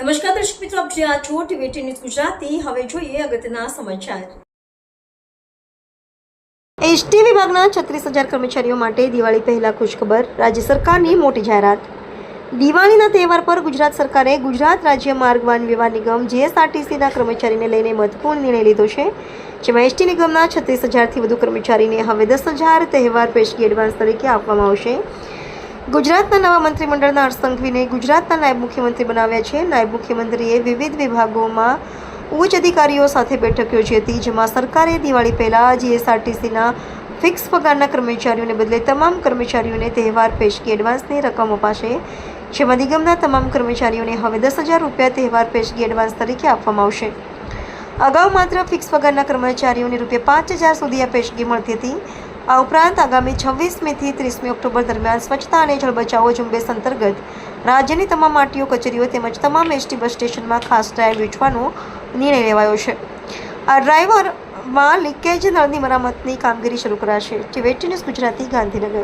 નમસ્કાર દર્શક મિત્રો, આપ આ છો ટીવી ન્યૂઝ ગુજરાતી. હવે જોઈએ અગત્યના સમાચાર. એસટી વિભાગના છત્રીસ હજાર કર્મચારીઓ માટે દિવાળી પહેલાં ખુશખબર, રાજ્ય સરકારની મોટી જાહેરાત. દિવાળીના તહેવાર પર ગુજરાત સરકારે ગુજરાત રાજ્ય માર્ગ વાહન વ્યવહાર નિગમ જીએસઆરટીસીના કર્મચારીને લઈને મહત્વપૂર્ણ નિર્ણય લીધો છે. જેમાં એસટી નિગમના છત્રીસ હજારથી વધુ કર્મચારીને હવે દસ હજાર તહેવાર, પેશગી એડવાન્સ તરીકે આપવામાં આવશે. ગુજરાતના નવા મંત્રીમંડળના હર્ષ ગુજરાતના નાયબ મુખ્યમંત્રી બનાવ્યા છે. નાયબ મુખ્યમંત્રીએ વિવિધ વિભાગોમાં ઉચ્ચ અધિકારીઓ સાથે બેઠક યોજી હતી, જેમાં સરકારે દિવાળી પહેલાં જીએસઆરટીસીના ફિક્સ પગારના કર્મચારીઓને બદલે તમામ કર્મચારીઓને તહેવાર પેશગી એડવાન્સની રકમ અપાશે. જેમાં નિગમના તમામ કર્મચારીઓને હવે દસ હજાર રૂપિયા તહેવાર પેશગી એડવાન્સ તરીકે આપવામાં આવશે. અગાઉ માત્ર ફિક્સ પગારના કર્મચારીઓને રૂપિયા પાંચ હજાર સુધી આ પેશગી મળતી હતી. આ ઉપરાંત આગામી છવ્વીસમીથી ત્રીસમી ઓક્ટોબર દરમિયાન સ્વચ્છતા અને જળ બચાવો ઝુંબેશ અંતર્ગત રાજ્યની તમામ આરટીઓ, કચેરીઓ તેમજ તમામ એસટી બસ સ્ટેશનમાં ખાસ ડ્રાઈવ યોજવાનો નિર્ણય લેવાયો છે. આ ડ્રાઈવરમાં લીકેજ નળની મરામતની કામગીરી શરૂ કરાશે. ટીવેટી ન્યૂઝ ગુજરાતી, ગાંધીનગર.